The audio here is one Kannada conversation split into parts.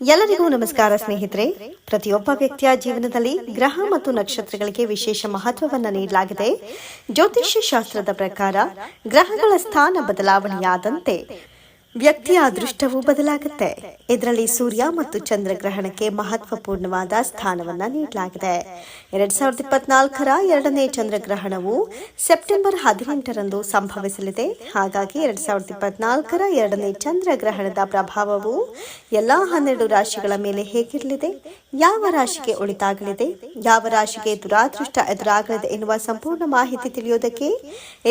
ಎಲ್ಲರಿಗೂ ನಮಸ್ಕಾರ, ಸ್ನೇಹಿತರೆ. ಪ್ರತಿಯೊಬ್ಬ ವ್ಯಕ್ತಿಯ ಜೀವನದಲ್ಲಿ ಗ್ರಹ ಮತ್ತು ನಕ್ಷತ್ರಗಳಿಗೆ ವಿಶೇಷ ಮಹತ್ವವನ್ನು ನೀಡಲಾಗಿದೆ. ಜ್ಯೋತಿಷ್ಯ ಶಾಸ್ತ್ರದ ಪ್ರಕಾರ ಗ್ರಹಗಳ ಸ್ಥಾನ ಬದಲಾವಣೆಯಾದಂತೆ ವ್ಯಕ್ತಿಯ ಅದೃಷ್ಟವೂ ಬದಲಾಗುತ್ತೆ. ಇದರಲ್ಲಿ ಸೂರ್ಯ ಮತ್ತು ಚಂದ್ರಗ್ರಹಣಕ್ಕೆ ಮಹತ್ವಪೂರ್ಣವಾದ ಸ್ಥಾನವನ್ನ ನೀಡಲಾಗಿದೆ. ಎರಡ್ ಸಾವಿರದ ಇಪ್ಪತ್ನಾಲ್ಕರ ಎರಡನೇ ಚಂದ್ರಗ್ರಹಣವು ಸೆಪ್ಟೆಂಬರ್ ಹದಿನೆಂಟರಂದು ಸಂಭವಿಸಲಿದೆ. ಹಾಗಾಗಿ ಎರಡ್ ಸಾವಿರದ ಇಪ್ಪತ್ನಾಲ್ಕರ ಎರಡನೇ ಚಂದ್ರಗ್ರಹಣದ ಪ್ರಭಾವವು ಎಲ್ಲಾ ಹನ್ನೆರಡು ರಾಶಿಗಳ ಮೇಲೆ ಹೇಗಿರಲಿದೆ? ಯಾವ ರಾಶಿಗೆ ಉಳಿತಾಗಲಿದೆ ಯಾವ ರಾಶಿಗೆ ದುರಾದೃಷ್ಟ ಎದುರಾಗಲಿದೆ ಎನ್ನುವ ಸಂಪೂರ್ಣ ಮಾಹಿತಿ ತಿಳಿಯೋದಕ್ಕೆ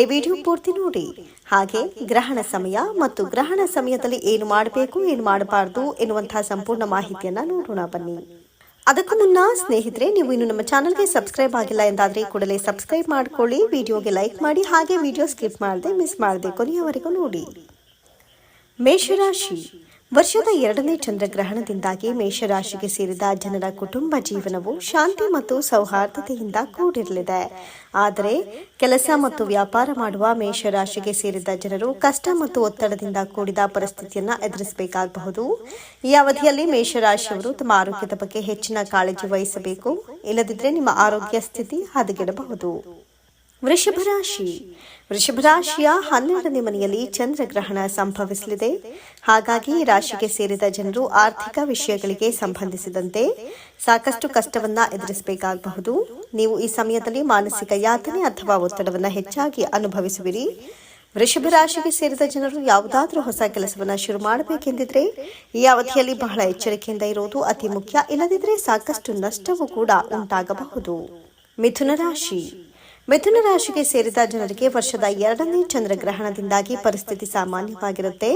ಈ ವಿಡಿಯೋ ಪೂರ್ತಿ ನೋಡಿ. ಹಾಗೆ ಗ್ರಹಣ ಸಮಯ ಮತ್ತು ಗ್ರಹಣ ಸಮಯದಲ್ಲಿ ಏನು ಮಾಡಬೇಕು, ಏನು ಮಾಡಬಾರದು ಎನ್ನುವಂತಹ ಸಂಪೂರ್ಣ ಮಾಹಿತಿಯನ್ನ ನೋಡೋಣ, ಬನ್ನಿ. ಅದಕ್ಕೂ ಮುನ್ನ ಸ್ನೇಹಿತರೆ, ನೀವು ಇನ್ನು ನಮ್ಮ ಚಾನಲ್ಗೆ ಸಬ್ಸ್ಕ್ರೈಬ್ ಆಗಿಲ್ಲ ಎಂದಾದ್ರೆ ಕೂಡಲೇ ಸಬ್ಸ್ಕ್ರೈಬ್ ಮಾಡ್ಕೊಳ್ಳಿ, ವಿಡಿಯೋಗೆ ಲೈಕ್ ಮಾಡಿ, ಹಾಗೆ ವಿಡಿಯೋ ಸ್ಕಿಪ್ ಮಾಡದೆ ಮಿಸ್ ಮಾಡದೆ ಕೊನೆಯವರೆಗೂ ನೋಡಿ. ಮೇಷರಾಶಿ. ವರ್ಷದ ಎರಡನೇ ಚಂದ್ರಗ್ರಹಣದಿಂದಾಗಿ ಮೇಷರಾಶಿಗೆ ಸೇರಿದ ಜನರ ಕುಟುಂಬ ಜೀವನವು ಶಾಂತಿ ಮತ್ತು ಸೌಹಾರ್ದತೆಯಿಂದ ಕೂಡಿರಲಿದೆ. ಆದರೆ ಕೆಲಸ ಮತ್ತು ವ್ಯಾಪಾರ ಮಾಡುವ ಮೇಷರಾಶಿಗೆ ಸೇರಿದ ಜನರು ಕಷ್ಟ ಮತ್ತು ಒತ್ತಡದಿಂದ ಕೂಡಿದ ಪರಿಸ್ಥಿತಿಯನ್ನು ಎದುರಿಸಬೇಕಾಗಬಹುದು. ಈ ಅವಧಿಯಲ್ಲಿ ಮೇಷರಾಶಿಯವರು ತಮ್ಮ ಆರೋಗ್ಯದ ಬಗ್ಗೆ ಹೆಚ್ಚಿನ ಕಾಳಜಿ ವಹಿಸಬೇಕು. ಇಲ್ಲದಿದ್ದರೆ ನಿಮ್ಮ ಆರೋಗ್ಯ ಸ್ಥಿತಿ ಹದಗೆಡಬಹುದು. ವೃಷಭ ರಾಶಿ ವೃಷಭ ರಾಶಿಯ ಹನ್ನೆರಡನೇ ಮನೆಯಲ್ಲಿ ಚಂದ್ರಗ್ರಹಣ ಸಂಭವಿಸಲಿದೆ. ಹಾಗಾಗಿ ರಾಶಿಗೆ ಸೇರಿದ ಜನರು ಆರ್ಥಿಕ ವಿಷಯಗಳಿಗೆ ಸಂಬಂಧಿಸಿದಂತೆ ಸಾಕಷ್ಟು ಕಷ್ಟವನ್ನ ಎದುರಿಸಬೇಕಾಗಬಹುದು. ನೀವು ಈ ಸಮಯದಲ್ಲಿ ಮಾನಸಿಕ ಯಾತನೆ ಅಥವಾ ಒತ್ತಡವನ್ನು ಹೆಚ್ಚಾಗಿ ಅನುಭವಿಸುವಿರಿ. ವೃಷಭ ರಾಶಿಗೆ ಸೇರಿದ ಜನರು ಯಾವುದಾದ್ರೂ ಹೊಸ ಕೆಲಸವನ್ನ ಶುರು ಮಾಡಬೇಕೆಂದಿದ್ರೆ, ಈ ಅವಧಿಯಲ್ಲಿ ಬಹಳ ಎಚ್ಚರಿಕೆಯಿಂದ ಇರುವುದು ಅತಿ ಮುಖ್ಯ. ಇಲ್ಲದಿದ್ದರೆ ಸಾಕಷ್ಟು ನಷ್ಟವೂ ಕೂಡ ಉಂಟಾಗಬಹುದು. ಮಿಥುನ ರಾಶಿ. ಮಿಥುನ ರಾಶಿಗೆ ಸೇರಿದ ಜನರಿಗೆ ವರ್ಷದ ಎರಡನೇ ಚಂದ್ರಗ್ರಹಣದಿಂದಾಗಿ ಪರಿಸ್ಥಿತಿ ಸಾಮಾನ್ಯವಾಗಿರುತ್ತೆ.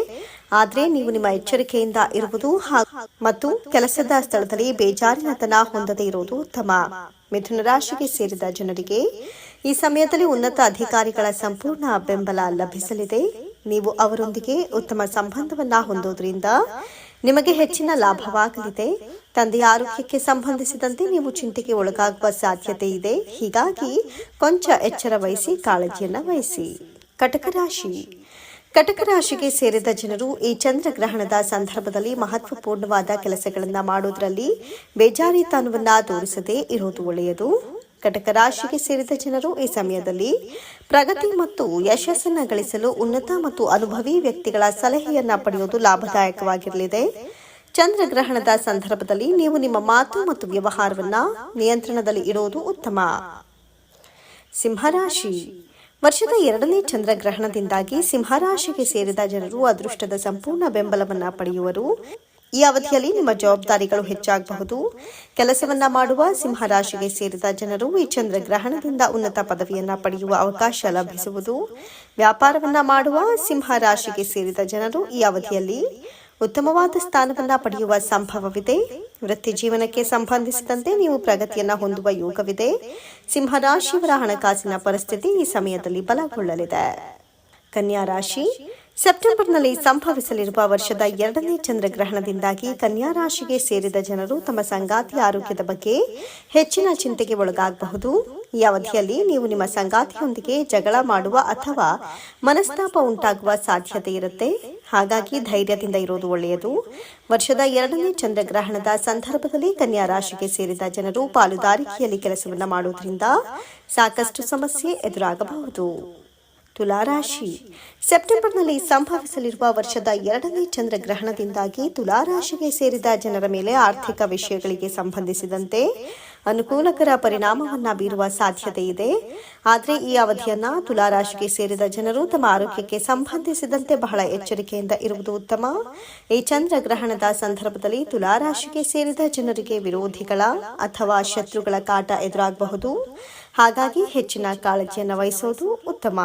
ಆದರೆ ನೀವು ನಿಮ್ಮ ಎಚ್ಚರಿಕೆಯಿಂದ ಇರುವುದು ಮತ್ತು ಕೆಲಸದ ಸ್ಥಳದಲ್ಲಿ ಬೇಜಾರಿನತನ ಹೊಂದದೇ ಇರುವುದು ಉತ್ತಮ. ಮಿಥುನ ರಾಶಿಗೆ ಸೇರಿದ ಜನರಿಗೆ ಈ ಸಮಯದಲ್ಲಿ ಉನ್ನತ ಅಧಿಕಾರಿಗಳ ಸಂಪೂರ್ಣ ಬೆಂಬಲ ಲಭಿಸಲಿದೆ. ನೀವು ಅವರೊಂದಿಗೆ ಉತ್ತಮ ಸಂಬಂಧವನ್ನ ಹೊಂದೋದ್ರಿಂದ ನಿಮಗೆ ಹೆಚ್ಚಿನ ಲಾಭವಾಗಲಿದೆ. ತಂದೆಯ ಆರೋಗ್ಯಕ್ಕೆ ಸಂಬಂಧಿಸಿದಂತೆ ನೀವು ಚಿಂತೆಗೆ ಒಳಗಾಗುವ ಸಾಧ್ಯತೆ ಇದೆ. ಹೀಗಾಗಿ ಕೊಂಚ ಎಚ್ಚರ ವಹಿಸಿ, ಕಾಳಜಿಯನ್ನು ವಹಿಸಿ. ಕಟಕ ರಾಶಿ. ಕಟಕ ರಾಶಿಗೆ ಸೇರಿದ ಜನರು ಈ ಚಂದ್ರಗ್ರಹಣದ ಸಂದರ್ಭದಲ್ಲಿ ಮಹತ್ವಪೂರ್ಣವಾದ ಕೆಲಸಗಳನ್ನು ಮಾಡುವುದರಲ್ಲಿ ಬೇಜಾರಿತನವನ್ನು ತೋರಿಸದೇ ಇರುವುದು ಒಳ್ಳೆಯದು. ಕಟಕ ರಾಶಿಗೆ ಸೇರಿದ ಜನರು ಈ ಸಮಯದಲ್ಲಿ ಪ್ರಗತಿ ಮತ್ತು ಯಶಸ್ಸನ್ನು ಗಳಿಸಲು ಉನ್ನತ ಮತ್ತು ಅನುಭವಿ ವ್ಯಕ್ತಿಗಳ ಸಲಹೆಯನ್ನ ಪಡೆಯುವುದು ಲಾಭದಾಯಕವಾಗಿರಲಿದೆ. ಚಂದ್ರಗ್ರಹಣದ ಸಂದರ್ಭದಲ್ಲಿ ನೀವು ನಿಮ್ಮ ಮಾತು ಮತ್ತು ವ್ಯವಹಾರವನ್ನ ನಿಯಂತ್ರಣದಲ್ಲಿ ಇಡುವುದು ಉತ್ತಮ. ಸಿಂಹರಾಶಿ. ವರ್ಷದ ಎರಡನೇ ಚಂದ್ರಗ್ರಹಣದಿಂದಾಗಿ ಸಿಂಹರಾಶಿಗೆ ಸೇರಿದ ಜನರು ಅದೃಷ್ಟದ ಸಂಪೂರ್ಣ ಬೆಂಬಲವನ್ನ ಪಡೆಯುವರು. ಈ ಅವಧಿಯಲ್ಲಿ ನಿಮ್ಮ ಜವಾಬ್ದಾರಿಗಳು ಹೆಚ್ಚಾಗಬಹುದು. ಕೆಲಸವನ್ನ ಮಾಡುವ ಸಿಂಹರಾಶಿಗೆ ಸೇರಿದ ಜನರು ಈ ಚಂದ್ರಗ್ರಹಣದಿಂದ ಉನ್ನತ ಪದವಿಯನ್ನ ಪಡೆಯುವ ಅವಕಾಶ ಲಭಿಸುವುದು. ವ್ಯಾಪಾರವನ್ನ ಮಾಡುವ ಸಿಂಹರಾಶಿಗೆ ಸೇರಿದ ಜನರು ಈ ಅವಧಿಯಲ್ಲಿ ಉತ್ತಮವಾದ ಸ್ಥಾನವನ್ನ ಪಡೆಯುವ ಸಂಭವವಿದೆ. ವೃತ್ತಿ ಜೀವನಕ್ಕೆ ಸಂಬಂಧಿಸಿದಂತೆ ನೀವು ಪ್ರಗತಿಯನ್ನ ಹೊಂದುವ ಯೋಗವಿದೆ. ಸಿಂಹರಾಶಿಯವರ ಹಣಕಾಸಿನ ಪರಿಸ್ಥಿತಿ ಈ ಸಮಯದಲ್ಲಿ ಬಲಗೊಳ್ಳಲಿದೆ. ಕನ್ಯಾ ರಾಶಿ ಸೆಪ್ಟೆಂಬರ್ನಲ್ಲಿ ಸಂಭವಿಸಲಿರುವ ವರ್ಷದ ಎರಡನೇ ಚಂದ್ರಗ್ರಹಣದಿಂದಾಗಿ ಕನ್ಯಾ ರಾಶಿಗೆ ಸೇರಿದ ಜನರು ತಮ್ಮ ಸಂಗಾತಿಯ ಆರೋಗ್ಯದ ಬಗ್ಗೆ ಹೆಚ್ಚಿನ ಚಿಂತೆಗೆ ಒಳಗಾಗಬಹುದು. ಈ ಅವಧಿಯಲ್ಲಿ ನೀವು ನಿಮ್ಮ ಸಂಗಾತಿಯೊಂದಿಗೆ ಜಗಳ ಮಾಡುವ ಅಥವಾ ಮನಸ್ತಾಪ ಉಂಟಾಗುವ ಸಾಧ್ಯತೆ ಇರುತ್ತೆ. ಹಾಗಾಗಿ ಧೈರ್ಯದಿಂದ ಇರೋದು ಒಳ್ಳೆಯದು. ವರ್ಷದ ಎರಡನೇ ಚಂದ್ರಗ್ರಹಣದ ಸಂದರ್ಭದಲ್ಲಿ ಕನ್ಯಾ ರಾಶಿಗೆ ಸೇರಿದ ಜನರು ಪಾಲುದಾರಿಕೆಯಲ್ಲಿ ಕೆಲಸವನ್ನು ಮಾಡುವುದರಿಂದ ಸಾಕಷ್ಟು ಸಮಸ್ಯೆ ಎದುರಾಗಬಹುದು. ತುಲಾರಾಶಿ ಸೆಪ್ಟೆಂಬರ್ನಲ್ಲಿ ಸಂಭವಿಸಲಿರುವ ವರ್ಷದ ಎರಡನೇ ಚಂದ್ರಗ್ರಹಣದಿಂದಾಗಿ ತುಲಾರಾಶಿಗೆ ಸೇರಿದ ಜನರ ಮೇಲೆ ಆರ್ಥಿಕ ವಿಷಯಗಳಿಗೆ ಸಂಬಂಧಿಸಿದಂತೆ ಅನುಕೂಲಕರ ಪರಿಣಾಮವನ್ನು ಬೀರುವ ಸಾಧ್ಯತೆ ಇದೆ. ಆದರೆ ಈ ಅವಧಿಯನ್ನ ತುಲಾರಾಶಿಗೆ ಸೇರಿದ ಜನರು ತಮ್ಮ ಆರೋಗ್ಯಕ್ಕೆ ಸಂಬಂಧಿಸಿದಂತೆ ಬಹಳ ಎಚ್ಚರಿಕೆಯಿಂದ ಇರುವುದು ಉತ್ತಮ. ಈ ಚಂದ್ರಗ್ರಹಣದ ಸಂದರ್ಭದಲ್ಲಿ ತುಲಾರಾಶಿಗೆ ಸೇರಿದ ಜನರಿಗೆ ವಿರೋಧಿಗಳ ಅಥವಾ ಶತ್ರುಗಳ ಕಾಟ ಎದುರಾಗಬಹುದು. ಹಾಗಾಗಿ ಹೆಚ್ಚಿನ ಕಾಳಜಿಯನ್ನು ವಹಿಸೋದು ಉತ್ತಮ.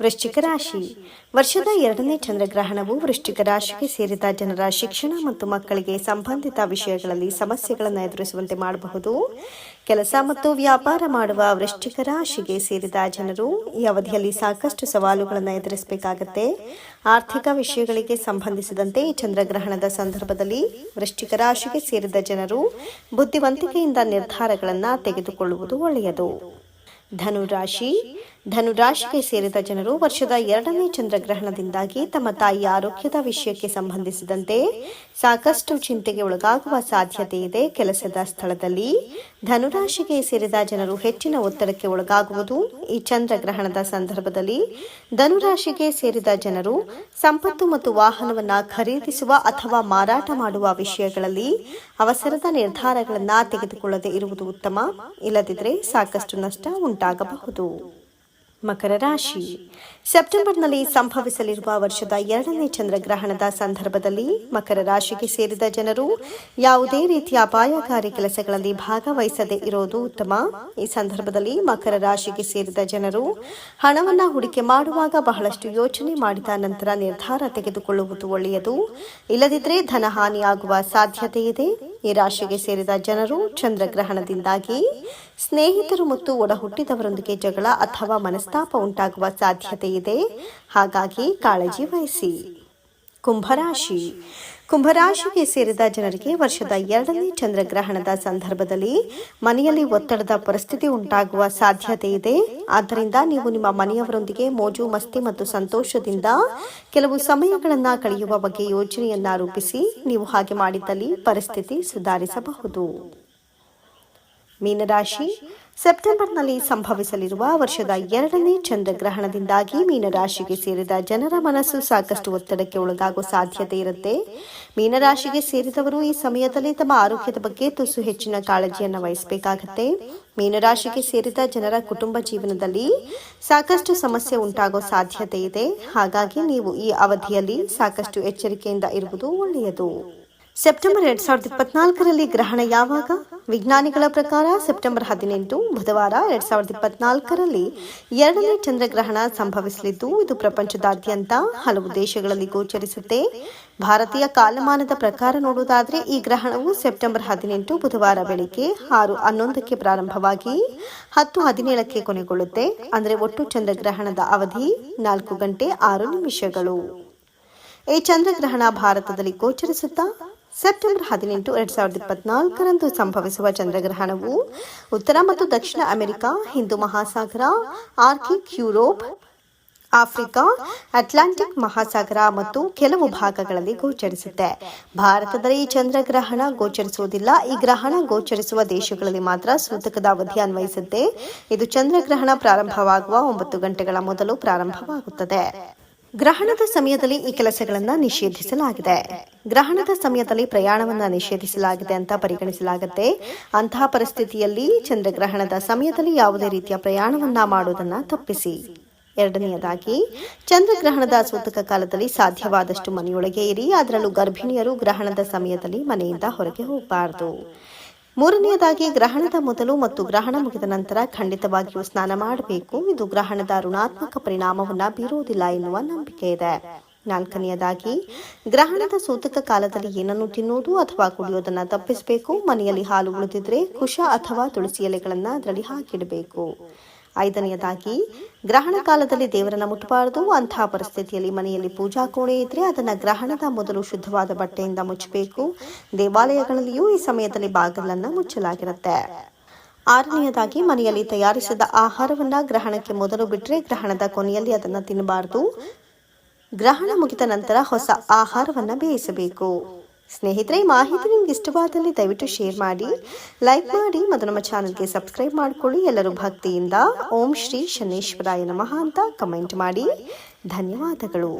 ವೃಶ್ಚಿಕ ರಾಶಿ. ವರ್ಷದ ಎರಡನೇ ಚಂದ್ರಗ್ರಹಣವು ವೃಶ್ಚಿಕ ರಾಶಿಗೆ ಸೇರಿದ ಜನರ ಶಿಕ್ಷಣ ಮತ್ತು ಮಕ್ಕಳಿಗೆ ಸಂಬಂಧಿತ ವಿಷಯಗಳಲ್ಲಿ ಸಮಸ್ಯೆಗಳನ್ನು ಎದುರಿಸುವಂತೆ ಮಾಡಬಹುದು. ಕೆಲಸ ಮತ್ತು ವ್ಯಾಪಾರ ಮಾಡುವ ವೃಶ್ಚಿಕ ರಾಶಿಗೆ ಸೇರಿದ ಜನರು ಈ ಅವಧಿಯಲ್ಲಿ ಸಾಕಷ್ಟು ಸವಾಲುಗಳನ್ನು ಎದುರಿಸಬೇಕಾಗತ್ತೆ. ಆರ್ಥಿಕ ವಿಷಯಗಳಿಗೆ ಸಂಬಂಧಿಸಿದಂತೆ ಈ ಚಂದ್ರಗ್ರಹಣದ ಸಂದರ್ಭದಲ್ಲಿ ವೃಶ್ಚಿಕ ರಾಶಿಗೆ ಸೇರಿದ ಜನರು ಬುದ್ಧಿವಂತಿಕೆಯಿಂದ ನಿರ್ಧಾರಗಳನ್ನು ತೆಗೆದುಕೊಳ್ಳುವುದು ಒಳ್ಳೆಯದು. ಧನುರಾಶಿ. ಧನುರಾಶಿಗೆ ಸೇರಿದ ಜನರು ವರ್ಷದ ಎರಡನೇ ಚಂದ್ರಗ್ರಹಣದಿಂದಾಗಿ ತಮ್ಮ ತಾಯಿಯ ಆರೋಗ್ಯದ ವಿಷಯಕ್ಕೆ ಸಂಬಂಧಿಸಿದಂತೆ ಸಾಕಷ್ಟು ಚಿಂತೆಗೆ ಒಳಗಾಗುವ ಸಾಧ್ಯತೆ ಇದೆ ಕೆಲಸದ ಸ್ಥಳದಲ್ಲಿ. ಧನುರಾಶಿಗೆ ಸೇರಿದ ಜನರು ಹೆಚ್ಚಿನ ಒತ್ತಡಕ್ಕೆ ಒಳಗಾಗುವುದು ಈ ಚಂದ್ರಗ್ರಹಣದ ಸಂದರ್ಭದಲ್ಲಿ. ಧನುರಾಶಿಗೆ ಸೇರಿದ ಜನರು ಸಂಪತ್ತು ಮತ್ತು ವಾಹನವನ್ನು ಖರೀದಿಸುವ ಅಥವಾ ಮಾರಾಟ ಮಾಡುವ ವಿಷಯಗಳಲ್ಲಿ ಅವಸರದ ನಿರ್ಧಾರಗಳನ್ನು ತೆಗೆದುಕೊಳ್ಳದೆ ಇರುವುದು ಉತ್ತಮ. ಇಲ್ಲದಿದ್ದರೆ ಸಾಕಷ್ಟು ನಷ್ಟ ಉಂಟಾಗಬಹುದು. ಮಕರ ರಾಶಿ. ಸೆಪ್ಟೆಂಬರ್ನಲ್ಲಿ ಸಂಭವಿಸಲಿರುವ ವರ್ಷದ ಎರಡನೇ ಚಂದ್ರಗ್ರಹಣದ ಸಂದರ್ಭದಲ್ಲಿ ಮಕರ ರಾಶಿಗೆ ಸೇರಿದ ಜನರು ಯಾವುದೇ ರೀತಿಯ ಅಪಾಯಕಾರಿ ಕೆಲಸಗಳಲ್ಲಿ ಭಾಗವಹಿಸದೇ ಇರೋದು ಉತ್ತಮ. ಈ ಸಂದರ್ಭದಲ್ಲಿ ಮಕರ ರಾಶಿಗೆ ಸೇರಿದ ಜನರು ಹಣವನ್ನು ಹೂಡಿಕೆ ಮಾಡುವಾಗ ಬಹಳಷ್ಟು ಯೋಚನೆ ಮಾಡಿದ ನಂತರ ನಿರ್ಧಾರ ತೆಗೆದುಕೊಳ್ಳುವುದು ಒಳ್ಳೆಯದು. ಇಲ್ಲದಿದ್ದರೆ ಧನಹಾನಿಯಾಗುವ ಸಾಧ್ಯತೆ ಇದೆ ಈ ರಾಶಿಗೆ ಸೇರಿದ ಜನರು ಚಂದ್ರಗ್ರಹಣದಿಂದಾಗಿ ಸ್ನೇಹಿತರು ಮತ್ತು ಒಡಹುಟ್ಟಿದವರೊಂದಿಗೆ ಜಗಳ ಅಥವಾ ಮನಸ್ತಾಪ ಉಂಟಾಗುವ ಸಾಧ್ಯತೆ ಇದೆ ಹಾಗಾಗಿ ಕಾಳಜಿ ವಹಿಸಿ. ಕುಂಭರಾಶಿ ಕುಂಭರಾಶಿಗೆ ಸೇರಿದ ಜನರಿಗೆ ವರ್ಷದ ಎರಡನೇ ಚಂದ್ರಗ್ರಹಣದ ಸಂದರ್ಭದಲ್ಲಿ ಮನೆಯಲ್ಲಿ ಒತ್ತಡದ ಪರಿಸ್ಥಿತಿ ಉಂಟಾಗುವ ಸಾಧ್ಯತೆ ಇದೆ. ಆದ್ದರಿಂದ ನೀವು ನಿಮ್ಮ ಮನೆಯವರೊಂದಿಗೆ ಮೋಜು, ಮಸ್ತಿ ಮತ್ತು ಸಂತೋಷದಿಂದ ಕೆಲವು ಸಮಯಗಳನ್ನು ಕಳೆಯುವ ಬಗ್ಗೆ ಯೋಜನೆಯನ್ನ ರೂಪಿಸಿ ನೀವು ಹಾಗೆ ಮಾಡಿದ್ದಲ್ಲಿ ಪರಿಸ್ಥಿತಿ ಸುಧಾರಿಸಬಹುದು. ಮೀನರಾಶಿ ಸೆಪ್ಟೆಂಬರ್ನಲ್ಲಿ ಸಂಭವಿಸಲಿರುವ ವರ್ಷದ ಎರಡನೇ ಚಂದ್ರಗ್ರಹಣದಿಂದಾಗಿ ಮೀನರಾಶಿಗೆ ಸೇರಿದ ಜನರ ಮನಸ್ಸು ಸಾಕಷ್ಟು ಒತ್ತಡಕ್ಕೆ ಒಳಗಾಗುವ ಸಾಧ್ಯತೆ ಇರುತ್ತೆ. ಮೀನರಾಶಿಗೆ ಸೇರಿದವರು ಈ ಸಮಯದಲ್ಲಿ ತಮ್ಮ ಆರೋಗ್ಯದ ಬಗ್ಗೆ ತುಸು ಹೆಚ್ಚಿನ ಕಾಳಜಿಯನ್ನು ವಹಿಸಬೇಕಾಗತ್ತೆ. ಮೀನರಾಶಿಗೆ ಸೇರಿದ ಜನರ ಕುಟುಂಬ ಜೀವನದಲ್ಲಿ ಸಾಕಷ್ಟು ಸಮಸ್ಯೆ ಉಂಟಾಗೋ ಸಾಧ್ಯತೆ ಇದೆ. ಹಾಗಾಗಿ ನೀವು ಈ ಅವಧಿಯಲ್ಲಿ ಸಾಕಷ್ಟು ಎಚ್ಚರಿಕೆಯಿಂದ ಇರುವುದು ಒಳ್ಳೆಯದು. ಸೆಪ್ಟೆಂಬರ್ ಎರಡ್ ಸಾವಿರದ ಇಪ್ಪತ್ನಾಲ್ಕರಲ್ಲಿ ಗ್ರಹಣ ಯಾವಾಗ? ವಿಜ್ಞಾನಿಗಳ ಪ್ರಕಾರ ಸೆಪ್ಟೆಂಬರ್ ಹದಿನೆಂಟು, ಬುಧವಾರ ಎರಡ್ ಸಾವಿರದ ಇಪ್ಪತ್ನಾಲ್ಕರಲ್ಲಿ ಎರಡನೇ ಚಂದ್ರಗ್ರಹಣ ಸಂಭವಿಸಲಿದ್ದು, ಇದು ಪ್ರಪಂಚದಾದ್ಯಂತ ಹಲವು ದೇಶಗಳಲ್ಲಿ ಗೋಚರಿಸುತ್ತೆ. ಭಾರತೀಯ ಕಾಲಮಾನದ ಪ್ರಕಾರ ನೋಡುವುದಾದರೆ, ಈ ಗ್ರಹಣವು ಸೆಪ್ಟೆಂಬರ್ ಹದಿನೆಂಟು, ಬುಧವಾರ ಬೆಳಿಗ್ಗೆ ಆರು ಹನ್ನೊಂದಕ್ಕೆ ಪ್ರಾರಂಭವಾಗಿ ಹತ್ತು ಹದಿನೇಳಕ್ಕೆ ಕೊನೆಗೊಳ್ಳುತ್ತೆ. ಅಂದರೆ ಒಟ್ಟು ಚಂದ್ರಗ್ರಹಣದ ಅವಧಿ ನಾಲ್ಕು ಗಂಟೆ ಆರು ನಿಮಿಷಗಳು. ಈ ಚಂದ್ರಗ್ರಹಣ ಭಾರತದಲ್ಲಿ ಗೋಚರಿಸುತ್ತಾ? ಸೆಪ್ಟೆಂಬರ್ ಹದಿನೆಂಟು, ಎರಡ್ ಸಾವಿರದ ಇಪ್ಪತ್ನಾಲ್ಕರಂದು ಸಂಭವಿಸುವ ಚಂದ್ರಗ್ರಹಣವು ಉತ್ತರ ಮತ್ತು ದಕ್ಷಿಣ ಅಮೆರಿಕ, ಹಿಂದೂ ಮಹಾಸಾಗರ ಆರ್ಕಿಕ್ ಯುರೋಪ್, ಆಫ್ರಿಕಾ, ಅಟ್ಲಾಂಟಿಕ್ ಮಹಾಸಾಗರ ಮತ್ತು ಕೆಲವು ಭಾಗಗಳಲ್ಲಿ ಗೋಚರಿಸುತ್ತೆ. ಭಾರತದಲ್ಲಿ ಈ ಚಂದ್ರಗ್ರಹಣ ಗೋಚರಿಸುವುದಿಲ್ಲ. ಈ ಗ್ರಹಣ ಗೋಚರಿಸುವ ದೇಶಗಳಲ್ಲಿ ಮಾತ್ರ ಸೂತಕದ ಅವಧಿ ಅನ್ವಯಿಸುತ್ತೆ ಇದು ಚಂದ್ರಗ್ರಹಣ ಪ್ರಾರಂಭವಾಗುವ ಒಂಬತ್ತು ಗಂಟೆಗಳ ಮೊದಲು ಪ್ರಾರಂಭವಾಗುತ್ತದೆ. ಗ್ರಹಣದ ಸಮಯದಲ್ಲಿ ಈ ಕೆಲಸಗಳನ್ನು ನಿಷೇಧಿಸಲಾಗಿದೆ. ಗ್ರಹಣದ ಸಮಯದಲ್ಲಿ ಪ್ರಯಾಣವನ್ನು ನಿಷೇಧಿಸಲಾಗಿದೆ ಅಂತ ಪರಿಗಣಿಸಲಾಗುತ್ತೆ. ಅಂತಹ ಪರಿಸ್ಥಿತಿಯಲ್ಲಿ ಚಂದ್ರಗ್ರಹಣದ ಸಮಯದಲ್ಲಿ ಯಾವುದೇ ರೀತಿಯ ಪ್ರಯಾಣವನ್ನ ಮಾಡುವುದನ್ನು ತಪ್ಪಿಸಿ. ಎರಡನೆಯದಾಗಿ, ಚಂದ್ರಗ್ರಹಣದ ಸೂತಕ ಕಾಲದಲ್ಲಿ ಸಾಧ್ಯವಾದಷ್ಟು ಮನೆಯೊಳಗೆ ಇರಿ, ಅದರಲ್ಲೂ ಗರ್ಭಿಣಿಯರು ಗ್ರಹಣದ ಸಮಯದಲ್ಲಿ ಮನೆಯಿಂದ ಹೊರಗೆ ಹೋಗಬಾರದು. ಮೂರನೆಯದಾಗಿ ಗ್ರಹಣದ ಮೊದಲು ಮತ್ತು ಗ್ರಹಣ ಮುಗಿದ ನಂತರ ಖಂಡಿತವಾಗಿಯೂ ಸ್ನಾನ ಮಾಡಬೇಕು. ಇದು ಗ್ರಹಣದ ಋಣಾತ್ಮಕ ಪರಿಣಾಮವನ್ನು ಬೀರುವುದಿಲ್ಲ ಎನ್ನುವ ನಂಬಿಕೆ ಇದೆ. ನಾಲ್ಕನೆಯದಾಗಿ, ಗ್ರಹಣದ ಸೂತಕ ಕಾಲದಲ್ಲಿ ಏನನ್ನು ತಿನ್ನುವುದು ಅಥವಾ ಕುಡಿಯೋದನ್ನ ತಪ್ಪಿಸಬೇಕು? ಮನೆಯಲ್ಲಿ ಹಾಲು ಉಳಿದಿದ್ರೆ ಕುಶ ಅಥವಾ ತುಳಸಿ ಎಲೆಗಳನ್ನ ಅದರಲ್ಲಿ ಹಾಕಿಡಬೇಕು. ಐದನೆಯದಾಗಿ, ಗ್ರಹಣ ಕಾಲದಲ್ಲಿ ದೇವರನ್ನ ಮುಟ್ಟಬಾರದು ಅಂತಹ ಪರಿಸ್ಥಿತಿಯಲ್ಲಿ ಮನೆಯಲ್ಲಿ ಪೂಜಾ ಕೋಣೆ ಇದ್ರೆ ಅದನ್ನ ಗ್ರಹಣದ ಮೊದಲು ಶುದ್ಧವಾದ ಬಟ್ಟೆಯಿಂದ ಮುಚ್ಚಬೇಕು. ದೇವಾಲಯಗಳಲ್ಲಿಯೂ ಈ ಸಮಯದಲ್ಲಿ ಬಾಗಿಲನ್ನ ಮುಚ್ಚಲಾಗಿರುತ್ತೆ. ಆರನೆಯದಾಗಿ, ಮನೆಯಲ್ಲಿ ತಯಾರಿಸಿದ ಆಹಾರವನ್ನ ಗ್ರಹಣಕ್ಕೆ ಮೊದಲು ಬಿಟ್ಟರೆ ಗ್ರಹಣದ ಕೊನೆಯಲ್ಲಿ ಅದನ್ನ ತಿನ್ನಬಾರದು. ಗ್ರಹಣ ಮುಗಿದ ನಂತರ ಹೊಸ ಆಹಾರವನ್ನ ಬೇಯಿಸಬೇಕು. ಸ್ನೇಹಿತರೆ ಈ ಮಾಹಿತಿ ನಿಮ್ಗೆ ಇಷ್ಟವಾದಲ್ಲಿ ದಯವಿಟ್ಟು ಶೇರ್ ಮಾಡಿ ಲೈಕ್ ಮಾಡಿ ಮತ್ತು ನಮ್ಮ ಚಾನಲ್ಗೆ ಸಬ್ಸ್ಕ್ರೈಬ್ ಮಾಡಿಕೊಳ್ಳಿ. ಎಲ್ಲರೂ ಭಕ್ತಿಯಿಂದ ಓಂ ಶ್ರೀ ಶನೇಶ್ವರಾಯ ನಮಃ ಅಂತ ಕಮೆಂಟ್ ಮಾಡಿ. ಧನ್ಯವಾದಗಳು.